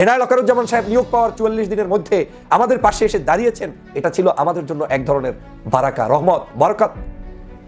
এনায়ল অকারুজ্জামান সাহেব নিয়োগ পাওয়ার চুয়াল্লিশ দিনের মধ্যে আমাদের পাশে এসে দাঁড়িয়েছেন। এটা ছিল আমাদের জন্য এক ধরনের বারাকা রহমত, বরকত।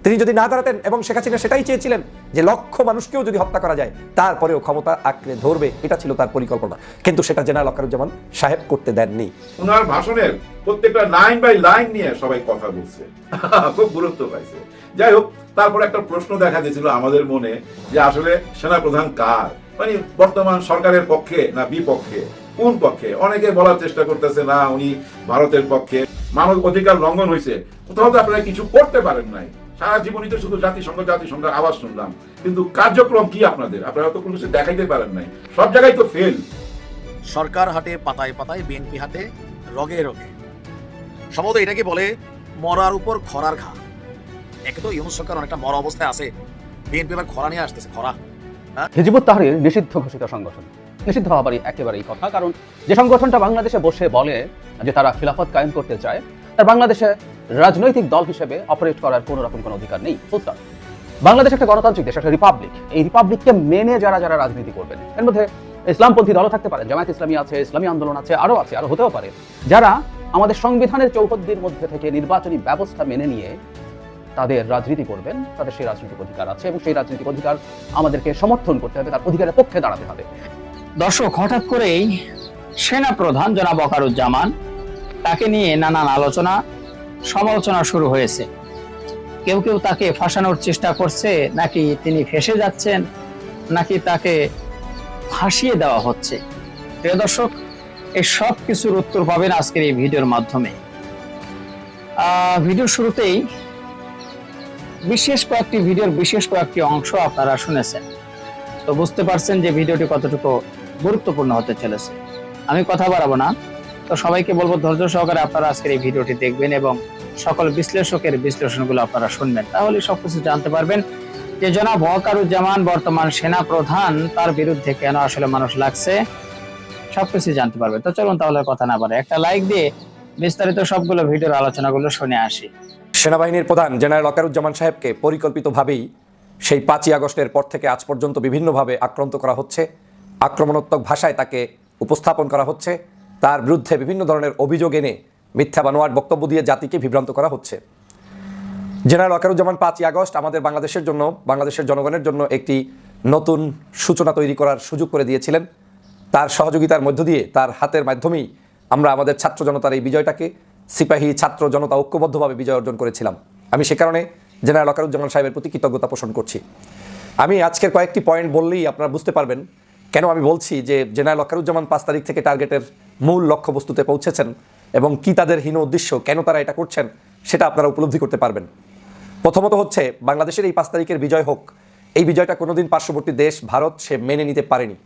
তিনি যদি না দাঁড়াতেন এবং শেখ হাসিনা সেটাই চেয়েছিলেন যে লক্ষ মানুষকেও যদি হত্যা করা যায়, তারপরেও ক্ষমতা আঁকড়ে ধরবে, এটা ছিল তার পরিকল্পনা। কিন্তু সেটা জেনারেল অকারুজ্জামান সাহেব করতে দেননি। ওনার ভাষণের প্রত্যেকটা লাইন বাই লাইন নিয়ে সবাই কথা বলছে। খুব গুরুত্ব পাইছে। যাই হোক, তারপর একটা প্রশ্ন দেখা দিয়েছিল আমাদের মনে যে আসলে সেনাপ্রধান কার? মানে বর্তমান সরকারের পক্ষে না বিপক্ষে? কোন পক্ষে? অনেকে বলার চেষ্টা করতেছে, না, উনি ভারতের পক্ষে। মানব অধিকার লঙ্ঘন হয়েছে কোথাও তো আপনারা কিছু করতে পারেন নাই। সারা জীবনই তো শুধু জাতিসংঘ জাতিসংঘ আওয়াজ শুনলাম। কিন্তু কার্যক্রম কি আপনাদের? আপনারা তো কোনো কিছু দেখাইতে পারেন নাই। সব জায়গায় তো ফেল সরকার হাটে পাতায় পাতায়, বিএনপি হাটে রগে রগে। সম্ভবত এটাকে বলে মরার উপর খরার ঘা। একে তো ইউনুস সরকার অনেকটা মরা অবস্থায় আছে। বিএনপি এবার খরা নিয়ে আসতেছে, খরা। হিজবুত তাহরির নিষিদ্ধ ঘোষিত সংগঠন। নিষিদ্ধ হবারই একেবারেই কথা, কারণ যে সংগঠনটা বাংলাদেশে বসে বলে যে তারা খিলাফত কায়েম করতে চায়, তার বাংলাদেশে রাজনৈতিক দল হিসেবে অপারেট করার কোনো রকম কোনো অধিকার নেই। ফুলস্টপ বাংলাদেশ একটা গণতান্ত্রিক দেশ, একটা রিপাবলিক। এই রিপাবলিককে মেনে যারা যারা রাজনীতি করবেন, এর মধ্যে ইসলামপন্থী দলও থাকতে পারে, জামায়াত ইসলামী আছে, ইসলামী আন্দোলন আছে, আরও আছে, আরও হতেও পারে। যারা আমাদের সংবিধানের চৌহদ্দির মধ্যে থেকে নির্বাচনী ব্যবস্থা মেনে নিয়ে তাদের রাজনীতি করবেন তাদের সেই রাজনৈতিক অধিকার আছে এবং সেই রাজনৈতিক অধিকার আমাদেরকে সমর্থন করতে হবে তার অধিকারের পক্ষে দাঁড়াতে হবে। দর্শক হঠাৎ করেই সেনা প্রধান জনাব অকারুজ্জামান তাকে নিয়ে নানান আলোচনা সমালোচনা শুরু হয়েছে। কেউ কেউ তাকে ফাঁসানোর চেষ্টা করছে নাকি তিনি ফেসে যাচ্ছেন নাকি তাকে ফাঁসিয়ে দেওয়া হচ্ছে। প্রিয় দর্শক এই সব কিছুর উত্তর পাবেন আজকের এই ভিডিওর মাধ্যমে। আহ, ভিডিওর শুরুতেই বিশেষ কয়েকটি ভিডিওর বিশেষ কয়েকটি অংশ আপনারা শুনেছেন। তো বুঝতে পারছেন যে ভিডিওটি কতটুকু গুরুত্বপূর্ণ হতে চলেছে। আমি কথা বাড়াবো না। তো সবাইকে বলব ধৈর্য সহকারে আপনারা আজকের এই ভিডিওটি দেখবেন এবং সকল বিশ্লেষকের বিশ্লেষণগুলো আপনারা শুনবেন। তাহলে সবকিছু জানতে পারবেন যে জনাব ওয়াকারুজ্জামান বর্তমান সেনা প্রধান তার বিরুদ্ধে কেন আসলে মানুষ লাগছে, সবকিছু জানতে পারবে তো চলুন তাহলে কথা না পারে একটা লাইক দিয়ে বিস্তারিত সবগুলো ভিডিওর আলোচনাগুলো শুনে আসি। সেনাবাহিনীর প্রধান জেনারেল অকারুজ্জামান সাহেবকে পরিকল্পিতভাবেই সেই পাঁচই আগস্টের পর থেকে আজ পর্যন্ত বিভিন্নভাবে আক্রান্ত করা হচ্ছে। আক্রমণাত্মক ভাষায় তাকে উপস্থাপন করা হচ্ছে। তার বিরুদ্ধে বিভিন্ন ধরনের অভিযোগ এনে মিথ্যা বানোয়াট বক্তব্য দিয়ে জাতিকে বিভ্রান্ত করা হচ্ছে। জেনারেল অকারুজ্জামান পাঁচই আগস্ট আমাদের বাংলাদেশের জন্য, বাংলাদেশের জনগণের জন্য একটি নতুন সূচনা তৈরি করার সুযোগ করে দিয়েছিলেন। তার সহযোগিতার মধ্য দিয়ে তার হাতের মাধ্যমেই আমরা আমাদের ছাত্র জনতার এই বিজয়টাকে সিপাহী ছাত্র জনতা ঐক্যবদ্ধভাবে বিজয় অর্জন করেছিলাম। আমি সে কারণে জেনারেল অকারুজ্জামান সাহেবের প্রতি কৃতজ্ঞতা পোষণ করছি। আমি আজকের কয়েকটি পয়েন্ট বললেই আপনারা বুঝতে পারবেন কেন আমি বলছি যে জেনারেল অকারুজ্জামান পাঁচ তারিখ থেকে টার্গেটের মূল লক্ষ্যবস্তুতে পৌঁছেছেন এবং কি তাদের হীন উদ্দেশ্য, কেন তারা এটা করছেন সেটা আপনারা উপলব্ধি করতে পারবেন। প্রথমত হচ্ছে বাংলাদেশের এই পাঁচ তারিখের বিজয় হোক, এই বিজয়টা কোনোদিন পার্শ্ববর্তী দেশ ভারত সে মেনে নিতে পারেনি।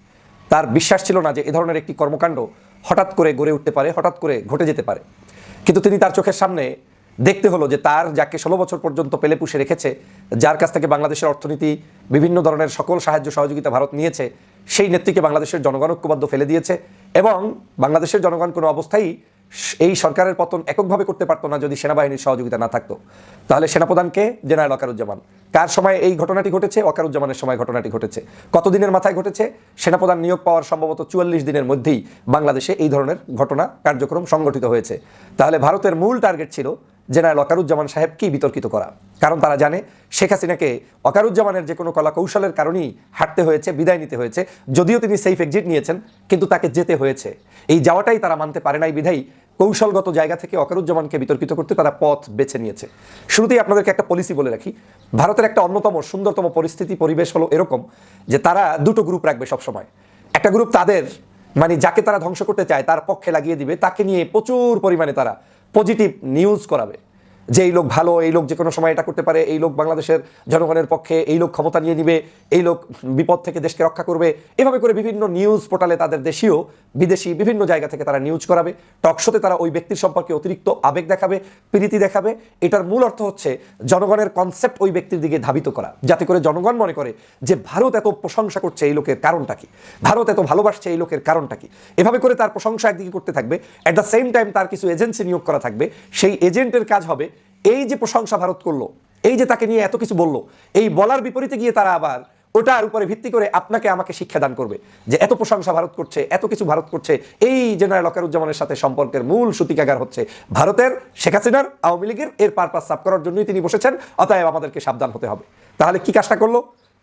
তার বিশ্বাস ছিল না যে এ ধরনের একটি কর্মকাণ্ড হঠাৎ করে গড়ে উঠতে পারে, হঠাৎ করে ঘটে যেতে পারে। কিন্তু তিনি তার চোখের সামনে দেখতে হলো যে তার যাকে ষোলো বছর পর্যন্ত পেলে পুষে রেখেছে, যার কাছ থেকে বাংলাদেশের অর্থনীতি, বিভিন্ন ধরনের সকল সাহায্য সহযোগিতা ভারত নিয়েছে, সেই নেত্রীকে বাংলাদেশের জনগণ ঐক্যবদ্ধ ফেলে দিয়েছে এবং বাংলাদেশের জনগণ কোনো অবস্থায় এই সরকারের পতন এককভাবে করতে পারতো না যদি সেনাবাহিনীর সহযোগিতা না থাকতো। তাহলে সেনাপ্রধানকে জেনারেল অকারুজ্জামান। কার সময় এই ঘটনাটি ঘটেছে? অকারুজ্জামানের সময় ঘটনাটি ঘটেছে। কতদিনের মাথায় ঘটেছে? সেনাপ্রধান নিয়োগ পাওয়ার সম্ভবত চুয়াল্লিশ দিনের মধ্যেই বাংলাদেশে এই ধরনের ঘটনা কার্যক্রম সংগঠিত হয়েছে। তাহলে ভারতের মূল টার্গেট ছিল জেনারেল অকারুজ্জামান সাহেবকেই বিতর্কিত করা। কারণ তারা জানে শেখ হাসিনাকে অকারুজ্জামানের যে কোনো কলা কৌশলের কারণেই হাঁটতে হয়েছে, বিদায় নিতে হয়েছে, যদিও তিনি সেফ এক্সিট নিয়েছেন, কিন্তু তাকে যেতে হয়েছে। এই যাওয়াটাই তারা মানতে পারে নাই বিধায়ী। কৌশলগত জায়গা থেকে অকারুজ্জামানকে বিতর্কিত করতে তারা পথ বেছে নিয়েছে। শুরুতেই আপনাদেরকে একটা পলিসি বলে রাখি। ভারতের একটা অন্যতম, সুন্দরতম পরিস্থিতি, পরিবেশ হলো এরকম যে তারা দুটো গ্রুপ রাখবে সবসময়। একটা গ্রুপ তাদের মানে যাকে তারা ধ্বংস করতে চায়, তার পক্ষে লাগিয়ে দিবে, তাকে নিয়ে প্রচুর পরিমাণে তারা পজিটিভ নিউজ করাবে। যে এই লোক ভালো, এই লোক যে কোনো সময় এটা করতে পারে, এই লোক বাংলাদেশের জনগণের পক্ষে এই লোক ক্ষমতা নিয়ে নিবে, এই লোক বিপদ থেকে দেশকে রক্ষা করবে, এভাবে করে বিভিন্ন নিউজ পোর্টালে তাদের দেশীয়, বিদেশি বিভিন্ন জায়গা থেকে তারা নিউজ করাবে। টকশোতে তারা ওই ব্যক্তির সম্পর্কে অতিরিক্ত আবেগ দেখাবে, প্রীতি দেখাবে। এটার মূল অর্থ হচ্ছে জনগণের কনসেপ্ট ওই ব্যক্তির দিকে ধাবিত করা। যাতে করে জনগণ মনে করে যে ভারত এত প্রশংসা করছে এই লোকের কারণটা কি? ভারত এত ভালোবাসছে এই লোকের কারণটা কি? এভাবে করে তার প্রশংসা একদিকে করতে থাকবে অ্যাট দ্য সেম টাইম তার কিছু এজেন্সি নিয়োগ করা থাকবে। সেই এজেন্টের কাজ হবে এই যে প্রশংসা ভারত করল, এই যে তাকে নিয়ে এত কিছু বলল, এই বলার বিপরীতে গিয়ে তারা আবার ওটার উপরে ভিত্তি করে আপনাকে আমাকে শিক্ষা দান করবে যে এত প্রশংসা ভারত করছে, এত কিছু ভারত করছে, এই জেনারেল অকারুজ্জামানের সাথে সম্পর্কের মূল সূতিকাগার হচ্ছে ভারতের শেখ হাসিনার আওয়ামী লীগের, এর পারপাস সাফ করার জন্যই তিনি বসেছেন, অতএব আমাদেরকে সাবধান হতে হবে। তাহলে কি কাজটা করল?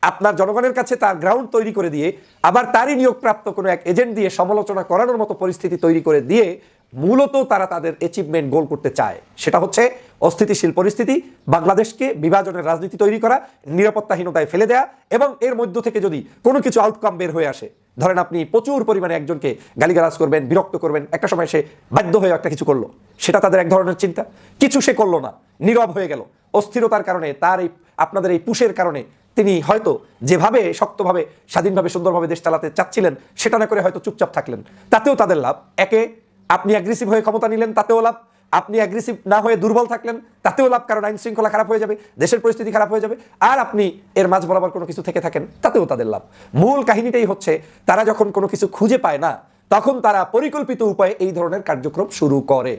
আপনার জনগণের কাছে তার গ্রাউন্ড তৈরি করে দিয়ে, আবার তারই নিয়োগপ্রাপ্ত কোনো এক এজেন্ট দিয়ে সমালোচনা করানোর মতো পরিস্থিতি তৈরি করে দিয়ে মূলত তারা তাদের অ্যাচিভমেন্ট গোল করতে চায়। সেটা হচ্ছে অস্থিতিশীল পরিস্থিতি, বাংলাদেশকে বিভাজনের রাজনীতি তৈরি করা, নিরাপত্তাহীনতায় ফেলে দেয়া এবং এর মধ্য থেকে যদি কোনো কিছু আউটকাম বের হয়ে আসে, ধরেন আপনি প্রচুর পরিমাণে একজনকে গালিগালাজ করবেন, বিরক্ত করবেন, একটা সময় সে বাধ্য হয়ে একটা কিছু করল। সেটা তাদের এক ধরনের চিন্তা। কিছু সে করল না, নীরব হয়ে গেল। অস্থিরতার কারণে তার এই, আপনাদের এই পুষের কারণে তিনি হয়তো যেভাবে শক্তভাবে, স্বাধীনভাবে, সুন্দরভাবে দেশ চালাতে চাচ্ছিলেন, সেটা না করে হয়তো চুপচাপ থাকলেন। তাতেও তাদের লাভ। একে আপনি অ্যাগ্রেসিভ হয়ে ক্ষমতা নিলেন, তাতেও লাভ। আপনি অ্যাগ্রেসিভ না হয়ে দুর্বল থাকলেন, তাতেও লাভ, কারণ আইন শৃঙ্খলা খারাপ হয়ে যাবে, দেশের পরিস্থিতি খারাপ হয়ে যাবে, আর আপনি এর মাঝ বরাবর কোনো কিছু থেকে থাকেন, তাতেও তাদের লাভ। মূল কাহিনীটাই হচ্ছে, তারা যখন কোনো কিছু খুঁজে পায় না, তখন তারা পরিকল্পিত উপায়ে এই ধরনের কার্যক্রম শুরু করে।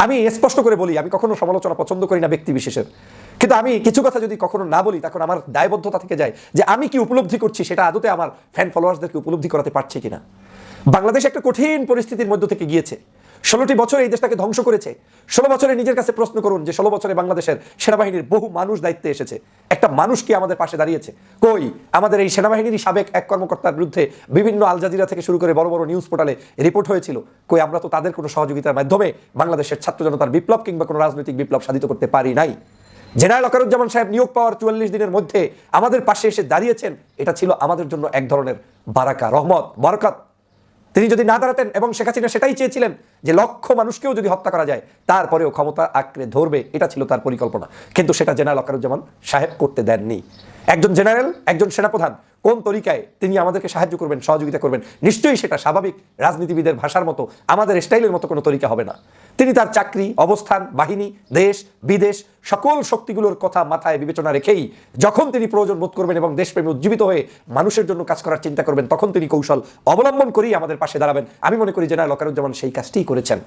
আমি স্পষ্ট করে বলি, আমি কখনো সমালোচনা পছন্দ করি না ব্যক্তি বিশেষের। কিন্তু আমি কিছু কথা যদি কখনো না বলি, তখন আমার দায়বদ্ধতা থেকে যায় যে আমি কি উপলব্ধি করছি, সেটা আদতে আমার ফ্যান ফলোয়ার্সদেরকে উপলব্ধি করাতে পারছি কিনা। বাংলাদেশ একটা কঠিন পরিস্থিতির মধ্য থেকে গিয়েছে। ষোলোটি বছর এই দেশটাকে ধ্বংস করেছে। ষোলো বছরে নিজের কাছে প্রশ্ন করুন যে ষোলো বছরে বাংলাদেশের সেনাবাহিনীর বহু মানুষ দায়িত্বে এসেছে। একটা মানুষ কি আমাদের পাশে দাঁড়িয়েছে? কই? আমাদের এই সেনাবাহিনীর সাবেক এক কর্মকর্তার বিরুদ্ধে বিভিন্ন আল জাজিরা থেকে শুরু করে বড় বড় নিউজ পোর্টালে রিপোর্ট হয়েছিল। কই, আমরা তো তাদের কোনো সহযোগিতার মাধ্যমে বাংলাদেশের ছাত্র জনতার বিপ্লব কিংবা কোনো রাজনৈতিক বিপ্লব সাধিত করতে পারি নাই। জেনারেল অকারুজ্জামান সাহেব নিয়োগ পাওয়ার চুয়াল্লিশ দিনের মধ্যে আমাদের পাশে এসে দাঁড়িয়েছেন, এটা ছিল আমাদের জন্য এক ধরনের বারাকা রহমত, বরকত। তিনি যদি না দাঁড়াতেন এবং শেখ হাসিনা সেটাই চেয়েছিলেন যে লক্ষ মানুষকেও যদি হত্যা করা যায়, তারপরেও ক্ষমতা আঁকড়ে ধরবে, এটা ছিল তার পরিকল্পনা। কিন্তু সেটা জেনারেল অকারুজ্জামান সাহেব করতে দেননি। একজন জেনারেল, একজন সেনাপ্রধান, কোন তরিকায় তিনি আমাদেরকে সাহায্য করবেন, সহযোগিতা করবেন, নিশ্চয়ই সেটা স্বাভাবিক রাজনীতিবিদের ভাষার মতো, আমাদের স্টাইলের মতো কোনো তরিকা হবে না। তিনি তার চাকরি, অবস্থান, বাহিনী, দেশ, বিদেশ, সকল শক্তিগুলোর কথা মাথায় বিবেচনা রেখেই যখন তিনি প্রয়োজন বোধ করবেন এবং দেশপ্রেমে উজ্জীবিত হয়ে মানুষের জন্য কাজ করার চিন্তা করবেন, তখন তিনি কৌশল অবলম্বন করেই আমাদের পাশে দাঁড়াবেন। আমি মনে করি জেনারেল অকারুজ্জামান সেই কাজটিই করেছেন।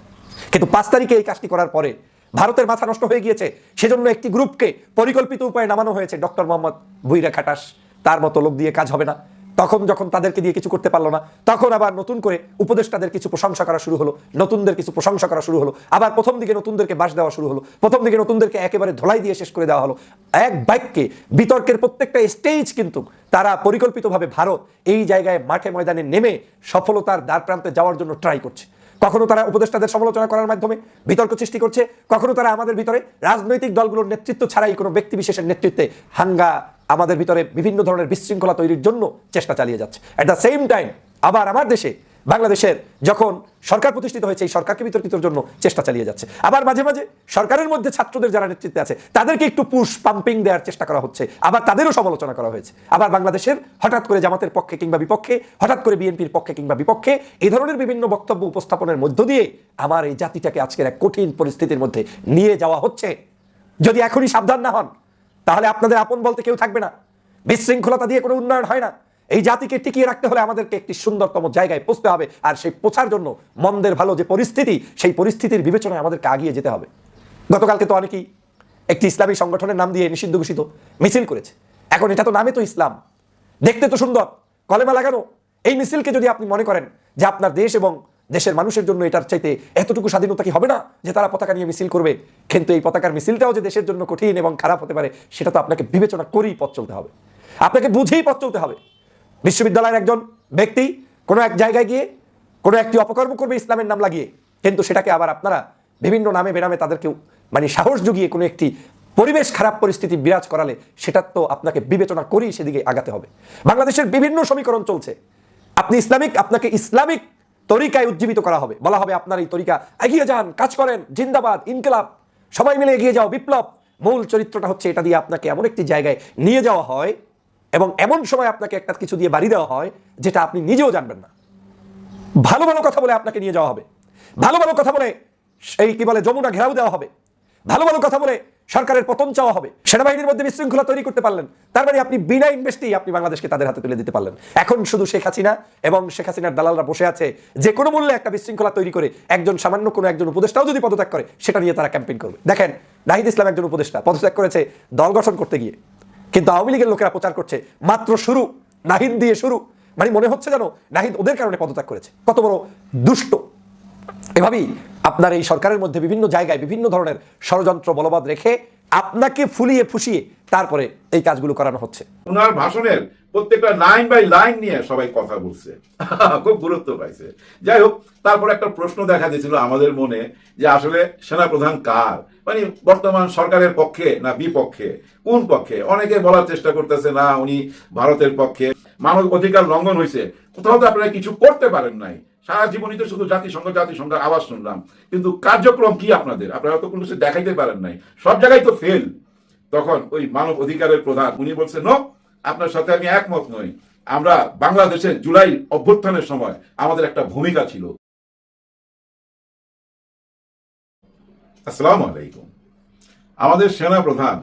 কিন্তু পাঁচ তারিখে এই কাজটি করার পরে ভারতের মাথা নষ্ট হয়ে গিয়েছে, সেজন্য একটি গ্রুপকে পরিকল্পিত উপায়ে নামানো হয়েছে। ডক্টর মোহাম্মদ বুইরা খাটাস তার মতো লোক দিয়ে কাজ হবে না। তখন যখন তাদেরকে দিয়ে কিছু করতে পারল না, তখন আবার নতুন করে উপদেষ্টাদের কিছু প্রশংসা করা শুরু হলো, নতুনদের কিছু প্রশংসা করা শুরু হলো, আবার প্রথম দিকে নতুনদেরকে বাস দেওয়া শুরু হলো, প্রথম দিকে নতুনদেরকে একেবারে ধোলাই দিয়ে শেষ করে দেওয়া হলো। এক বাক্যে বিতর্কের প্রত্যেকটা স্টেজ কিন্তু তারা পরিকল্পিতভাবে ভারত এই জায়গায় মাঠে ময়দানে নেমে সফলতার দ্বার প্রান্তে যাওয়ার জন্য ট্রাই করছে। কখনো তারা উপদেষ্টাদের সমালোচনা করার মাধ্যমে বিতর্ক সৃষ্টি করছে, কখনো তারা আমাদের ভিতরে রাজনৈতিক দলগুলোর নেতৃত্ব ছাড়াই কোনো ব্যক্তি বিশেষের নেতৃত্বে হাঙ্গা আমাদের ভিতরে বিভিন্ন ধরনের বিশৃঙ্খলা তৈরির জন্য চেষ্টা চালিয়ে যাচ্ছে। অ্যাট দ্য সেম টাইম আবার আমার দেশে বাংলাদেশের যখন সরকার প্রতিষ্ঠিত হয়েছে, এই সরকারকে বিতর্কিতর জন্য চেষ্টা চালিয়ে যাচ্ছে। আবার মাঝে মাঝে সরকারের মধ্যে ছাত্রদের যারা নেতৃত্বে আছে, তাদেরকে একটু পুশ পাম্পিং দেওয়ার চেষ্টা করা হচ্ছে। আবার তাদেরও সমালোচনা করা হয়েছে। আবার বাংলাদেশের হঠাৎ করে জামাতের পক্ষে কিংবা বিপক্ষে, হঠাৎ করে বিএনপির পক্ষে কিংবা বিপক্ষে, এই ধরনের বিভিন্ন বক্তব্য উপস্থাপনের মধ্য দিয়ে আমার এই জাতিটাকে আজকের এক কঠিন পরিস্থিতির মধ্যে নিয়ে যাওয়া হচ্ছে। যদি এখনই সাবধান না হন, তাহলে আপনাদের আপন বলতে কেউ থাকবে না। বিশৃঙ্খলতা দিয়ে কোনো উন্নয়ন হয় না। এই জাতিকে টিকিয়ে রাখতে হলে আমাদেরকে একটি সুন্দরতম জায়গায় পৌঁছতে হবে। আর সেই পৌঁছার জন্য মন্দের ভালো যে পরিস্থিতি, সেই পরিস্থিতির বিবেচনায় আমাদেরকে আগিয়ে যেতে হবে। গতকালকে তো অনেকেই একটি ইসলামী সংগঠনের নাম দিয়ে নিষিদ্ধ ঘোষিত মিছিল করেছে। এখন এটা তো নামে তো ইসলাম। দেখতে তো সুন্দর, কলেমা লাগানো। এই মিছিলকে যদি আপনি মনে করেন যে আপনার দেশ এবং দেশের মানুষের জন্য এটার চাইতে এতটুকু স্বাধীনতা কি হবে না যে তারা পতাকা নিয়ে মিছিল করবে? কিন্তু এই পতাকার মিছিলটাও যে দেশের জন্য কঠিন এবং খারাপ হতে পারে, সেটা তো আপনাকে বিবেচনা করেই পথ চলতে হবে। আপনাকে বুঝেই পথ চলতে হবে। বিশ্ববিদ্যালয়ের একজন ব্যক্তি কোনো এক জায়গায় গিয়ে কোনো একটি অপকর্ম করবে ইসলামের নাম লাগিয়ে, কিন্তু সেটাকে আবার আপনারা বিভিন্ন নামে বেনামে তাদেরকেও মানে সাহস জুগিয়ে কোনো একটি পরিবেশ খারাপ পরিস্থিতি বিরাজ করালে সেটা তো আপনাকে বিবেচনা করেই সেদিকে আগাতে হবে। বাংলাদেশের বিভিন্ন সমীকরণ চলছে। আপনি ইসলামিক, আপনাকে ইসলামিক তরিকায় উজ্জীবিত করা হবে। বলা হবে আপনার এই তরিকা, এগিয়ে যান, কাজ করেন, জিন্দাবাদ, ইনকলাব, সবাই মিলে এগিয়ে যাও, বিপ্লব। মূল চরিত্রটা হচ্ছে এটা দিয়ে আপনাকে এমন একটি জায়গায় নিয়ে যাওয়া হয় এবং এমন সময় আপনাকে একটা কিছু দিয়ে বাড়ি দেওয়া হয় যেটা আপনি নিজেও জানবেন না। ভালো ভালো কথা বলে আপনাকে নিয়ে যাওয়া হবে। ভালো ভালো কথা বলে এই কি বলে যমুনা ঘেরাও দেওয়া হবে। ভালো ভালো কথা বলে সরকারের পতন চাওয়া হবে। সেনাবাহিনীর মধ্যে বিশৃঙ্খলা তৈরি করতে পারলেন। তার মানে আপনি বিনা ইনভেস্টেই আপনি বাংলাদেশকে তাদের হাতে তুলে দিতে পারলেন। এখন শুধু শেখ হাসিনা এবং শেখ হাসিনার দালালরা বসে আছে যে কোনো মূল্যে একটা বিশৃঙ্খলা তৈরি করে একজন সামান্য কোনো একজন উপদেষ্টাও যদি পদত্যাগ করে, সেটা নিয়ে তারা ক্যাম্পেইন করবে। দেখেন, নাহিদ ইসলাম একজন উপদেষ্টা, পদত্যাগ করেছে দল গঠন করতে গিয়ে। কিন্তু আওয়ামী লীগের লোকেরা প্রচার করছে, মাত্র শুরু, নাহিদ দিয়ে শুরু। মানে মনে হচ্ছে যেন নাহিদ ওদের কারণে পদত্যাগ করেছে। কত বড় দুষ্ট। এভাবেই আপনার এই সরকারের মধ্যে বিভিন্ন জায়গায় বিভিন্ন ধরনের ষড়যন্ত্র বলবৎ রেখে আপনাকে ফুলিয়ে ফুসিয়ে তারপরে এই কাজগুলো করানো হচ্ছে। ওনার ভাষণের প্রত্যেকটা লাইন বাই লাইন নিয়ে সবাই কথা বলছে। খুব গুরুত্ব পাইছে। যাই হোক, তারপর একটা প্রশ্ন দেখা দিয়েছিল আমাদের মনে যে আসলে সেনাপ্রধান কার? মানে বর্তমান সরকারের পক্ষে না বিপক্ষে? কোন পক্ষে? অনেকে বলার চেষ্টা করতেছে, না, উনি ভারতের পক্ষে। মানব অধিকার লঙ্ঘন হয়েছে কোথাও তো আপনারা কিছু করতে পারেন নাই। সারা জীবনই তো শুধু জাতিসংঘ, জাতিসংঘের আওয়াজ শুনলাম। কিন্তু কার্যক্রম কি আপনাদের? আপনারা তো কোনো কিছু দেখাইতে পারেন নাই। সব জায়গায় তো ফেল তখন ওই মানব অধিকারের প্রধান, উনি বলছেন নো আপনার সাথে আমি একমত নই। আমরা বাংলাদেশে জুলাই অভ্যুত্থানের সময় আমাদের একটা ভূমিকা ছিল। আসসালামু আলাইকুম আমাদের সেনা প্রধান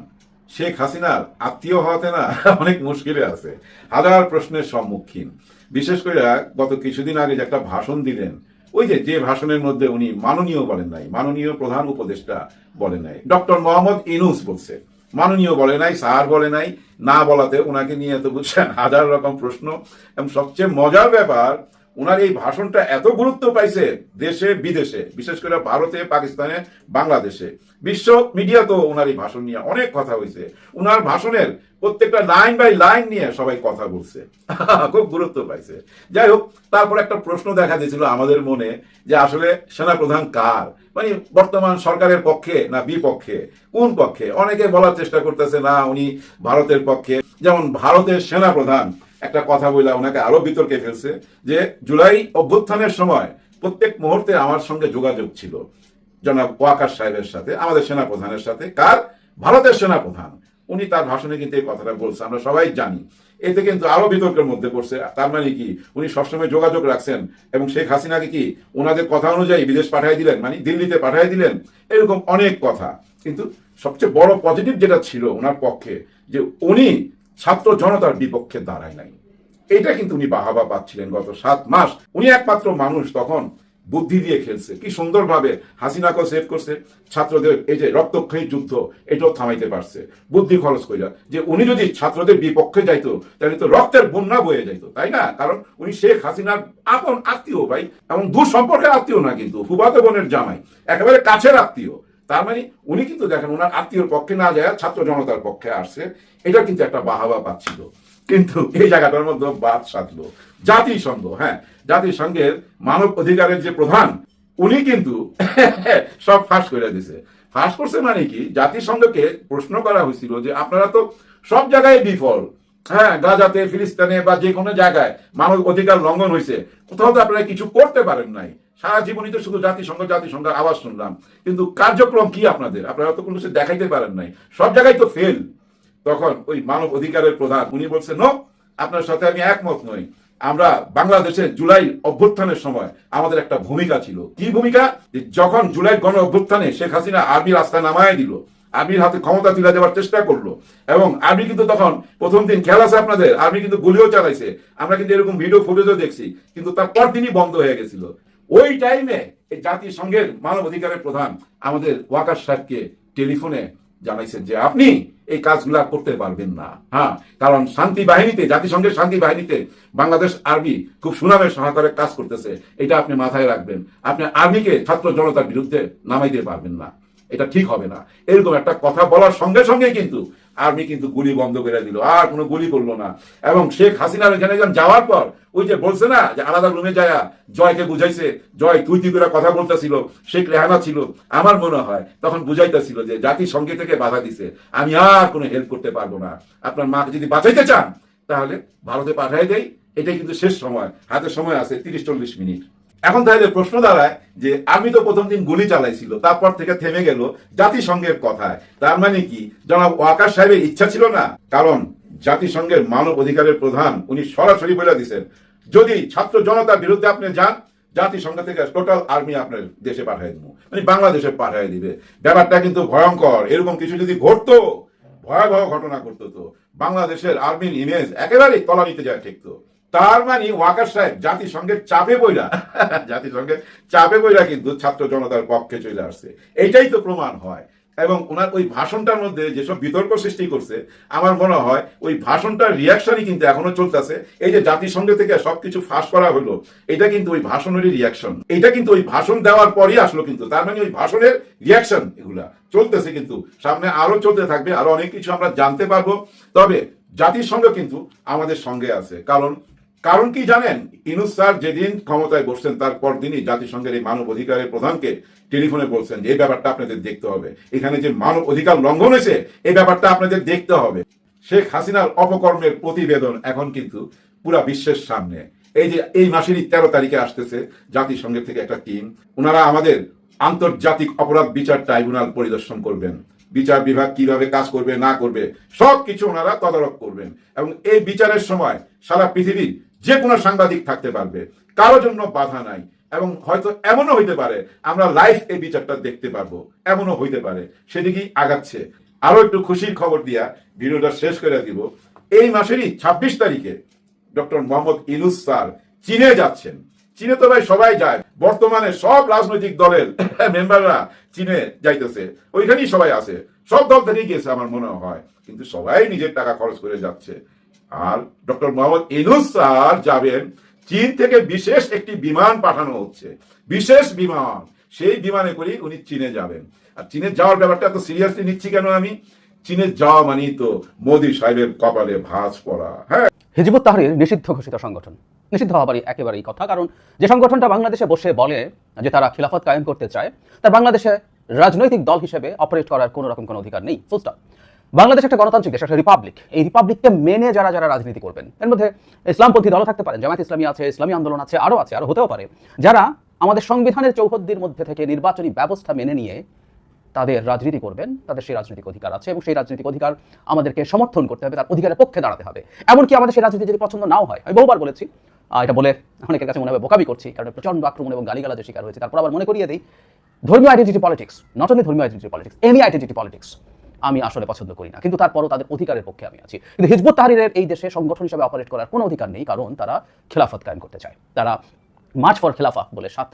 শেখ হাসিনার আত্মীয় হওয়াতে না অনেক মুশকিলে আছে, হাজার প্রশ্নের সম্মুখীন। বিশেষ করে গত কিছুদিন আগে যে একটা ভাষণ দিলেন, ওই যে যে ভাষণের মধ্যে উনি মাননীয় বলেন নাই, মাননীয় প্রধান উপদেষ্টা বলেন নাই, ডক্টর মোহাম্মদ ইনুস বলছে। মাননীয় বলে নাই, স্যার বলে নাই, না বলাতে ওনাকে নিয়ে তো বুঝছেন হাজার রকম প্রশ্ন। এবং সবচেয়ে মজার ব্যাপার ওনার এই ভাষণটা এত গুরুত্ব পাইছে দেশে, বিদেশে, বিশেষ করে ভারতে, পাকিস্তানে, বাংলাদেশে। বিশ্ব মিডিয়া তো ওনার এই ভাষণ নিয়ে অনেক কথা হয়েছে ওনার ভাষণের প্রত্যেকটা লাইন বাই লাইন নিয়ে সবাই কথা বলছে। খুব গুরুত্ব পাইছে। যাই হোক, তারপর একটা প্রশ্ন দেখা দিয়েছিল আমাদের মনে যে আসলে সেনাপ্রধান কার? মানে বর্তমান সরকারের পক্ষে না বিপক্ষে? কোন পক্ষে? অনেকে বলার চেষ্টা করতেছে, না, উনি ভারতের পক্ষে। যেমন ভারতের সেনাপ্রধান একটা কথা বলে ওনাকে আরও বিতর্কে ফেলছে যে জুলাই অভ্যুত্থানের সময় প্রত্যেক মুহূর্তে আমার সঙ্গে যোগাযোগ ছিল। জনাব ওয়াকার সাহেবের সাথে, আমাদের সেনাপ্রধানের সাথে। কার? ভারতের সেনাপ্রধান। উনি তার ভাষণে কিন্তু এই কথাটা বলছে, আমরা সবাই জানি। এতে কিন্তু আরও বিতর্কের মধ্যে পড়ছে তার মানে কি, উনি সবসময় যোগাযোগ রাখছেন এবং শেখ হাসিনাকে কি ওনাদের কথা অনুযায়ী বিদেশ পাঠিয়ে দিলেন? মানে দিল্লিতে পাঠিয়ে দিলেন? এরকম অনেক কথা। কিন্তু সবচেয়ে বড় পজিটিভ যেটা ছিল ওনার পক্ষে, যে উনি ছাত্র জনতার বিপক্ষে দাঁড়ায় নাই। এটা কিন্তু উনি বাহাবা পাচ্ছিলেন গত সাত মাস। উনি একমাত্র মানুষ তখন বুদ্ধি দিয়ে খেলছে। কি সুন্দরভাবে হাসিনাকে সেভ করছে। ছাত্রদের এই যে রক্তক্ষয়ী যুদ্ধ, এটাও থামাইতে পারছে। বুদ্ধি খরচ কইরা। যে উনি যদি ছাত্রদের বিপক্ষে যাইতো, তাহলে তো রক্তের বন্যা বয়ে যাইতো, তাই না? কারণ উনি শেখ হাসিনার আপন আত্মীয় ভাই এবং দূর সম্পর্কের আত্মীয় না কিন্তু ফুবাতে বোনের জামাই। একেবারে কাছের আত্মীয়। তার মানে উনি কিন্তু দেখেন ওনার আত্মীয়র পক্ষে না যায় ছাত্র জনতার পক্ষে আসছে। এটা কিন্তু একটা বাহাবা পাচ্ছিল। কিন্তু এই জায়গাটার মধ্যে বাদ সাধলো। জাতিসংঘ হ্যাঁ জাতিসংঘের মানব অধিকারের যে প্রধান, উনি কিন্তু সব ফাঁস করে দিছে। ফাঁস করছে মানে কি? জাতিসংঘকে প্রশ্ন করা হয়েছিল যে আপনারা তো সব জায়গায় বিফল। হ্যাঁ গাজাতে, ফিলিস্তিনে বা যে কোনো জায়গায় মানব অধিকার লঙ্ঘন হয়েছে। কোথাও তো আপনারা কিছু করতে পারেন নাই। সারা জীবনই তো শুধু জাতিসংঘ, জাতিসংঘের আওয়াজ শুনলাম। কিন্তু কার্যক্রম কি আপনাদের? আপনারা তো কোনো কিছু দেখাইতে পারেন নাই। সব জায়গায় তো ফেল তখন ওই মানব অধিকারের প্রধান, উনি বলছেন নো, আপনার সাথে আমি একমত নই। আমরা বাংলাদেশে জুলাই অভ্যুত্থানের সময় আমাদের একটা ভূমিকা ছিল। কি ভূমিকা? যখন জুলাই গণ অভ্যুত্থানে শেখ হাসিনা আর্মি রাস্তায় নামায় দিল, আর্মির হাতে ক্ষমতা তুলে দেওয়ার চেষ্টা করল, এবং আর্মি কিন্তু তখন প্রথম দিন খেয়াল আছে আপনাদের, আর্মি কিন্তু গুলিও চালাইছে। আমরা কিন্তু এরকম ভিডিও ফুটেজও দেখছি, কিন্তু তার পরদিনই বন্ধ হয়ে গেছিল। ওই টাইমে জাতিসংঘের মানব অধিকারের প্রধান আমাদের ওয়াকার সাহেবকে টেলিফোনে জানাইছেন যে আপনি এই কাজগুলা করতে পারবেন না। হ্যাঁ কারণ শান্তি বাহিনীতে, জাতিসংঘের শান্তি বাহিনীতে বাংলাদেশ আর্মি খুব সুনামের সহকারে কাজ করতেছে। এটা আপনি মাথায় রাখবেন। আপনি আর্মিকে ছাত্র জনতার বিরুদ্ধে নামাইতে পারবেন না। এটা ঠিক হবে না। এরকম একটা কথা বলার সঙ্গে সঙ্গে কিন্তু আর্মি কিন্তু গুলি বন্ধ করে দিল। আর কোনো গুলি করল না। এবং শেখ হাসিনার এখানে যখন যাওয়ার পর ওই যে বলছে না, যে আলাদা রুমে যায় জয়কে বুঝাইছে, জয় তুই তুই করে কথা বলতেছিল, শেখ রেহানা ছিল। আমার মনে হয় তখন বুঝাইতেছিল যে জাতির সঙ্গে থেকে বাধা দিছে। আমি আর কোনো হেল্প করতে পারব না। আপনার মাকে যদি বাঁচাইতে চান, তাহলে ভারতে পাঠাই দেয় এটাই কিন্তু শেষ সময়। হাতে সময় আছে তিরিশ চল্লিশ মিনিট। এখন তাহলে প্রশ্ন দাঁড়ায় যে আমি তো প্রথম দিন গুলি চালাইছিল, তারপর থেকে থেমে গেল জাতিসংঘের কথায়। তার মানে কি? জনাব ওয়াকার সাহেবের ইচ্ছা ছিল না? কারণ জাতিসংঘের মানব অধিকারের প্রধান উনি সরাসরি বলে দিছেন যদি ছাত্র জনতার বিরুদ্ধে আপনি যান, জাতিসংঘ থেকে টোটাল আর্মি আপনার দেশে পাঠিয়ে দেবো মানে বাংলাদেশে পাঠিয়ে দিবে। ব্যাপারটা কিন্তু ভয়ঙ্কর। এরকম কিছু যদি ঘটতো, ভয়াবহ ঘটনা ঘটতো তো, বাংলাদেশের আর্মির ইমেজ একেবারেই তলানিতে যায় ঠেকতো। তার মানে ওয়াকার সাহেব, জাতিসংঘের চাপে বইরা জাতিসংঘের চাপে বইরা কিন্তু ছাত্র জনতার পক্ষে চলে আসছে। এটাই তো প্রমাণ হয়। এবং ওনার ওই ভাষণটার মধ্যে যেসব বিতর্ক সৃষ্টি করছে, আমার মনে হয় ওই ভাষণটার রিয়াকশনই কিন্তু এখনও চলতেছে। এই যে জাতিসংঘ থেকে সবকিছু ফাঁস করা হলো, এটা কিন্তু ওই ভাষণেরই রিয়াকশন এটা কিন্তু ওই ভাষণ দেওয়ার পরই আসলো কিন্তু, তার মানে ওই ভাষণের রিয়াকশন এগুলা। চলতেছে কিন্তু, সামনে আরও চলতে থাকবে, আরও অনেক কিছু আমরা জানতে পারব। তবে জাতিসংঘ কিন্তু আমাদের সঙ্গে আছে, কারণ কারণ কি জানেন? ইনুস স্যার যেদিন ক্ষমতায় বসছেন তার পরদিনই জাতিসংঘের এই মানব অধিকারের প্রধানকে টেলিফোনে বলছেন যে, এই ব্যাপারটা আপনাদের দেখতে হবে। এখানে যে মানব অধিকার লঙ্ঘন হয়েছে, এই ব্যাপারটা আপনাদের দেখতে হবে। শেখ হাসিনার অপকর্মের প্রতিবেদন এখন কিন্তু পুরা বিশ্বের সামনে। এই যে, এই মাসেরই তেরো তারিখে আসতেছে জাতিসংঘের থেকে একটা টিম। ওনারা আমাদের আন্তর্জাতিক অপরাধ বিচার ট্রাইব্যুনাল পরিদর্শন করবেন। বিচার বিভাগ কীভাবে কাজ করবে, না করবে সব কিছু ওনারা তদারক করবেন। এবং এই বিচারের সময় সারা পৃথিবীর যে কোনো সাংবাদিক থাকতে পারবে। কারও জন্য বাধা নাই। এবং হয়তো এমনও হইতে পারে, আমরা লাইভ এই বিচারটা দেখতে পারব। এমনও হইতে পারে। সেদিকেই আগাচ্ছে। আরও একটু খুশির খবর দিয়া ভিডিওটা শেষ করে দিব। এই মাসেরই ছাব্বিশ তারিখে ডক্টর মোহাম্মদ ইনুস স্যার চীনে যাচ্ছেন। চীনে তো ভাই সবাই যায়। বর্তমানে সব রাজনৈতিক দলের মেম্বাররা চীনে যাইতেছে। ওইখানেই সবাই আছে। সব দল থেকেই গেছে আমার মনে হয়। কিন্তু সবাই নিজের টাকা খরচ করে যাচ্ছে। আর ডক্টর মোহাম্মদ ইনুস স্যার যাবেন, চীন থেকে বিশেষ একটি বিমান পাঠানো হচ্ছে। বিশেষ বিমান। সেই বিমানে করেই উনি চীনে যাবেন। আর চীনে যাওয়ার ব্যাপারটা এত সিরিয়াসলি নিচ্ছি কেন আমি? চীনে যাওয়া মানেই তো মোদি সাহেবের কপালে ভাঁজ পড়া হ্যাঁ? হিজবুত তাহরির নিষিদ্ধ ঘোষিত সংগঠন। নিষিদ্ধ হওয়ারই একেবারেই কথা, কারণ যে সংগঠনটা বাংলাদেশে বসে বলে যে তারা খিলাফত কায়েম করতে চায়, তার বাংলাদেশে রাজনৈতিক দল হিসেবে অপারেট করার কোনো রকম কোনো অধিকার নেই। ফুলস্টপ বাংলাদেশ একটা গণতান্ত্রিক দেশ, একটা রিপাবলিক এই রিপাবলিককে মেনে যারা যারা রাজনীতি করবেন, এর মধ্যে ইসলামপন্থী দলও থাকতে পারেন, জামায়াত ইসলামী আছে, ইসলামী আন্দোলন আছে, আরও আছে, আরও হতেও পারে। যারা আমাদের সংবিধানের চৌহদ্দির মধ্যে থেকে নির্বাচনী ব্যবস্থা মেনে নিয়ে তাদের রাজনীতি করবেন, তাদের সেই রাজনৈতিক অধিকার আছে এবং সেই রাজনৈতিক অধিকার আমাদেরকে সমর্থন করতে হবে, তার অধিকারের পক্ষে দাঁড়াতে হবে। এমনকি আমাদের সেই রাজনীতি যদি পছন্দ নাও হয়, আমি বহুবার বলেছি এটা বলে অনেকের কাছে মনে হবে বোকামি করছি, কারণ প্রচণ্ড আক্রমণ এবং গালিগালাজের শিকার হয়েছে। তারপর আবার মনে করিয়ে দিই, ধর্মীয় আইডেন্টিটি পলিটিক্স নট অনলি ধর্মীয় identity politics any identity politics আমি আসলে পছন্দ করি না। কিন্তু তারপরও তাদের অধিকারের পক্ষে আমি আছি। কিন্তু হিজবুত তাহরিরের এই দেশে সংগঠন হিসাবে অপারেট করার কোনো অধিকার নেই, কারণ তারা খেলাফত কায়েম করতে চায়। তারা মার্চ ফর খেলাফা বলে সাত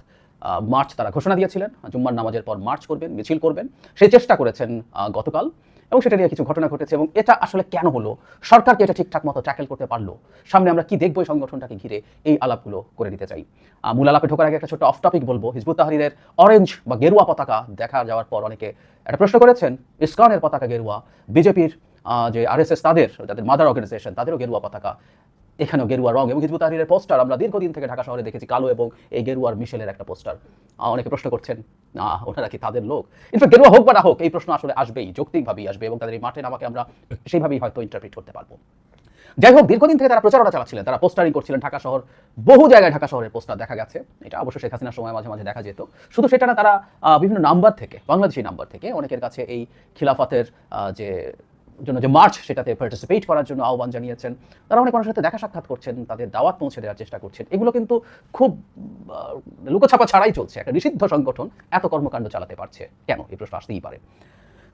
মার্চ তারা ঘোষণা দিয়েছিলেন। জুম্মার নামাজের পর মার্চ করবেন, মিছিল করবেন। সে চেষ্টা করেছেন গতকাল এবং সেটা নিয়ে কিছু ঘটনা ঘটেছে এবং এটা আসলে কেন হলো? সরকারকে এটা ঠিকঠাক মতো ট্যাকেল করতে পারল? সামনে আমরা কি দেখব এই সংগঠনটাকে ঘিরে? এই আলাপগুলো করে দিতে চাই। মূল আলাপে ঢোকার আগে একটা ছোট অফ টপিক বলব। হিজবুত তাহরিরের অরেঞ্জ বা গেরুয়া পতাকা দেখা যাওয়ার পর অনেকে একটা প্রশ্ন করেছেন, ইসকনের পতাকা গেরুয়া? বিজেপির যে আরএসএস তাদের, যাদের মাদার অর্গানাইজেশন তাদেরও গেরুয়া পতাকা এখানেও গেরুয়া রং এবং হিজবুত তাহরিরের পোস্টার আমরা দীর্ঘদিন থেকে ঢাকা শহরে দেখেছি কালো এবং এই গেরুয়ার মিশেলের একটা পোস্টার অনেকে প্রশ্ন করছেন, না, ওনারা কি তাদের লোক? ইনফ্যাক্ট গেরুয়া হোক বা না হোক, এই প্রশ্ন আসলে আসবেই, যৌক্তিকভাবেই আসবে এবং তাদের এই মাঠে নামাকে আমরা সেইভাবেই হয়তো ইন্টারপ্রিট করতে পারব। যাই হোক, দীর্ঘদিন থেকে তারা প্রচারণা চালাচ্ছিলেন, তারা পোস্টারিং করছিলেন ঢাকা শহর, বহু জায়গায় ঢাকা শহরের পোস্টার দেখা গেছে। এটা অবশ্য শেখ হাসিনার সময় মাঝে মাঝে দেখা যেত। শুধু সেটা না, তারা বিভিন্ন নাম্বার থেকে, বাংলাদেশি নাম্বার থেকে অনেকের কাছে এই খিলাফতের যে জন্য যে মার্চ সেটাতে পার্টিসিপেট করার জন্য আহ্বান জানিয়েছেন, তারা অনেক মানুষের সাথে দেখা সাক্ষাৎ করছেন, তাদের দাওয়াত পৌঁছে দেওয়ার চেষ্টা করছেন। এগুলো কিন্তু খুব লুকোছাপা ছাড়াই চলছে। একটা নিষিদ্ধ সংগঠন এত কর্মকাণ্ড চালাতে পারছে। কেন? এই প্রশ্ন আসতেই পারে।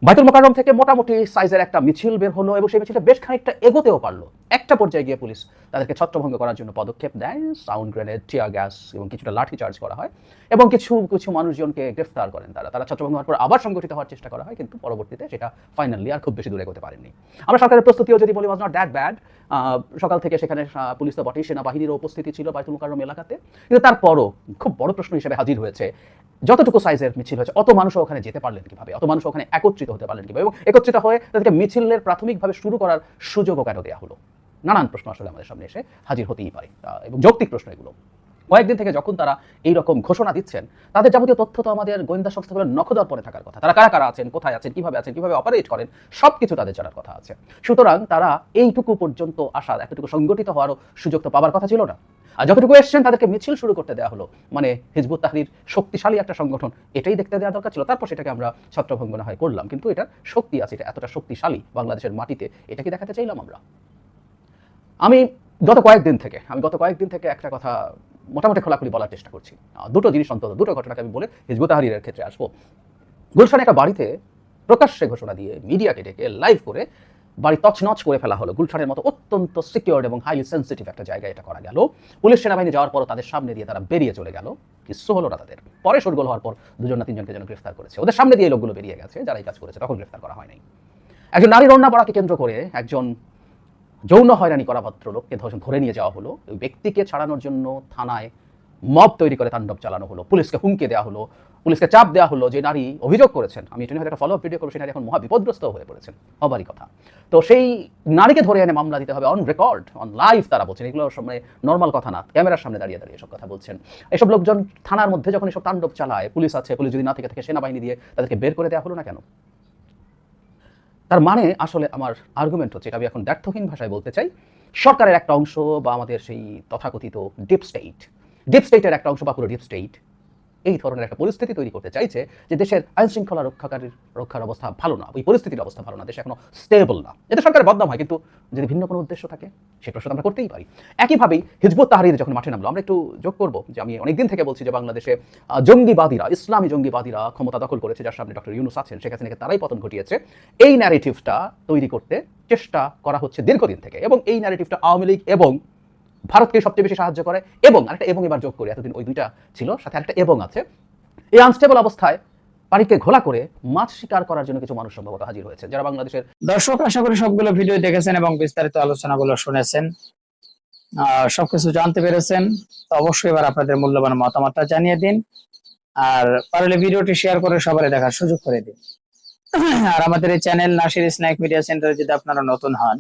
বাইতুল মোকাররম থেকে মোটামুটি সাইজের একটা মিছিল বের হলো এবং সেই মিছিলটা বেশ খানিকটা এগোতেও পারল। একটা পর্যায়ে গিয়ে পুলিশ তাদেরকে ছত্রভঙ্গ করার জন্য পদক্ষেপ দেয় সাউন্ড গ্রেনেড, টিয়ার গ্যাস এবং কিছুটা লাঠি চার্জ করা হয় এবং কিছু কিছু মানুষজনকে গ্রেফতার করেন তারা। তারা ছত্রভঙ্গ হওয়ার পর আবার সংগঠিত হওয়ার চেষ্টা করা হয় কিন্তু পরবর্তীতে সেটা ফাইনালি আর খুব বেশি দূরে এগোতে পারেনি। আমরা সরকারের প্রস্তুতিও যদি বলি ওয়াজ নট দ্যাট ব্যাড সকাল থেকে সেখানে পুলিশ তো বটেই সেনাবাহিনীর উপস্থিতি ছিল বাইতুল মোকাররম এলাকাতে। কিন্তু তারপরও খুব বড় প্রশ্ন হিসেবে হাজির হয়েছে যতটুকু সাইজের মিছিল হয়েছে, অত মানুষ ওখানে যেতে পারলেন কীভাবে? অত মানুষ ওখানে একত্রিত হতে পারলেন কীভাবে? এবং একত্রিত হয়ে তাদেরকে মিছিলের প্রাথমিকভাবে শুরু করার সুযোগও কেন দেওয়া হলো? নানান প্রশ্ন আসলে আমাদের সামনে এসে হাজির হতেই পারে এবং যৌক্তিক প্রশ্ন এগুলো। কয়েকদিন থেকে যখন তারা এই রকম ঘোষণা দিচ্ছেন, তাদের যাবতীয় তথ্য তো আমাদের গোয়েন্দা সংস্থাগুলোর নখদর্পণে থাকার কথা। তারা কারা কারা আছেন, কোথায় আছেন, কীভাবে আছেন, কীভাবে অপারেট করেন সব কিছু তাদের জানার কথা আছে। সুতরাং তারা এইটুকু পর্যন্ত আসার, এতটুকু সংগঠিত হওয়ারও সুযোগ তো পাবার কথা ছিল না। আর যতটুকু এসছেন তাদেরকে মিছিল শুরু করতে দেওয়া হলো। মানে হিজবুত তাহরির শক্তিশালী একটা সংগঠন, এটাই দেখতে দেওয়া দরকার ছিল, তারপর সেটাকে আমরা ছত্রভঙ্গ না হয় করলাম। কিন্তু এটার শক্তি আছে, এটা এতটা শক্তিশালী বাংলাদেশের মাটিতে এটাকে দেখাতে চাইলাম আমরা? আমি গত কয়েকদিন থেকে, আমি গত কয়েকদিন থেকে একটা কথা মোটামুটি খোলাখুলি বলার চেষ্টা করছি। দুটো জিনিস অন্তত, দুটো ঘটনাকে আমি বলে হিজবুত তাহরিরের ক্ষেত্রে আসব। গুলশান একটা বাড়িতে প্রকাশ্যে ঘোষণা দিয়ে মিডিয়াকে ডেকে লাইভ করে বাড়ি তছনছ করে ফেলা হলো। গুলশানের মতো অত্যন্ত সিকিউর্ড এবং হাইলি সেন্সিটিভ একটা জায়গায় এটা করা গেল। পুলিশ সেনাবাহিনী যাওয়ার পর তাদের সামনে দিয়ে তারা বেরিয়ে চলে গেল। কিচ্ছু হলো না তাদের। পরে শোরগোল হওয়ার পর দুজন না তিনজনকে যেন গ্রেফতার করেছে। ওদের সামনে দিয়ে লোকগুলো বেরিয়ে গেছে, যারা এই কাজ করেছে, তখন গ্রেফতার করা হয়নি একজন নারীর অন্যা পড়াকে কেন্দ্র করে একজন যৌন হয়রানি করা ভদ্রলোককে ধরে ধরে নিয়ে যাওয়া হলো। ওই ব্যক্তিকে ছাড়ানোর জন্য থানায় মব তৈরি করে তাণ্ডব চালানো হলো। পুলিশকে হুমকে দেওয়া হলো। পুলিশকে চাপ দেওয়া হলো যে নারী অভিযোগ করেছেন। আমি এটা নিয়ে একটা ফলো আপ ভিডিও করব সেই নারী এখন মহা বিপদগ্রস্ত হয়ে পড়েছেন। হবারই কথা। তো সেই নারীকে ধরে এনে মামলা দিতে হবে অন রেকর্ড অন লাইভ তারা বলছেন। এগুলো সামনে নর্মাল কথা না। ক্যামেরার সামনে দাঁড়িয়ে দাঁড়িয়ে এসব কথা বলছেন। এসব লোকজন থানার মধ্যে যখন এসব তাণ্ডব চালায়, পুলিশ আছে, পুলিশ যদি না থেকে থাকে, সেনাবাহিনী দিয়ে তাদেরকে বের করে দেওয়া হলো না কেন? তার মানে আসলে আমার আর্গুমেন্ট হচ্ছে, এটা আমি এখন ব্যর্থহীন ভাষায় বলতে চাই। সরকারের একটা অংশ বা আমাদের সেই তথাকথিত ডিপ স্টেট ডিপ স্টেটের একটা অংশ বা পুরো ডিপ স্টেট এই ধরনের একটা পরিস্থিতি তৈরি করতে চাইছে যে দেশের আইন শৃঙ্খলা রক্ষাকারীর রক্ষার অবস্থা ভালো না, ওই পরিস্থিতির অবস্থা ভালো না, দেশে এখনও স্টেবল না। এতে সরকারের বদনাম হয়, কিন্তু যদি ভিন্ন কোনো উদ্দেশ্য থাকে, সে প্রশ্ন আমরা করতেই পারি। একইভাবেই হিজবুত তাহারির যখন মাঠে নামলো, আমরা একটু যোগ করব যে আমি অনেকদিন থেকে বলছি যে বাংলাদেশে জঙ্গিবাদীরা, ইসলামী জঙ্গিবাদীরা ক্ষমতা দখল করেছে, যার সামনে ডক্টর ইউনুস আছেন শেখ হাসিনাকে তারাই পতন ঘটিয়েছে। এই ন্যারেটিভটা তৈরি করতে চেষ্টা করা হচ্ছে দীর্ঘদিন থেকে এবং এই ন্যারেটিভটা আওয়ামী লীগ এবং ভারতকে সবচেয়ে বেশি সাহায্য করে এবং আরেকটা এবং এবার যোগ করি, এতদিন ওই দুইটা ছিল, সাথে আরেকটা এবং আছে। এই আনস্টেবল অবস্থায় পানিকে ঘোলা করে মাছ শিকার করার জন্য কিছু মানুষ সম্ভবত হাজির হয়েছে, যারা বাংলাদেশের দর্শক, আশা করি সবগুলো ভিডিও দেখেছেন এবং বিস্তারিত আলোচনাগুলো শুনেছেন। সবকিছু জানতে পেরেছেন, তো অবশ্যই এবার আপনাদের মূল্যবান মতামতটা জানিয়ে দিন। আর পারলে ভিডিওটি শেয়ার করে সবাই দেখার সুযোগ করে দিন। আর আমাদের এই চ্যানেল নাসির স্ন্যাক মিডিয়া সেন্টারে যদি আপনারা নতুন হন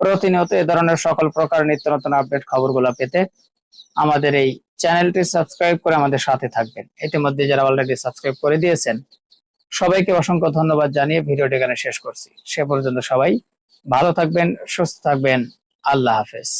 প্রতিনিয়ত এ ধরনের সকল প্রকার নিত্য নতুন আপডেট খবরগুলো পেতে আমাদের এই চ্যানেলটি সাবস্ক্রাইব করে আমাদের সাথে থাকবেন। ইতিমধ্যে যারা অলরেডি সাবস্ক্রাইব করে দিয়েছেন, সবাইকে অসংখ্য ধন্যবাদ জানিয়ে ভিডিওটি এখানে শেষ করছি। সে পর্যন্ত সবাই ভালো থাকবেন, সুস্থ থাকবেন। আল্লাহ হাফেজ।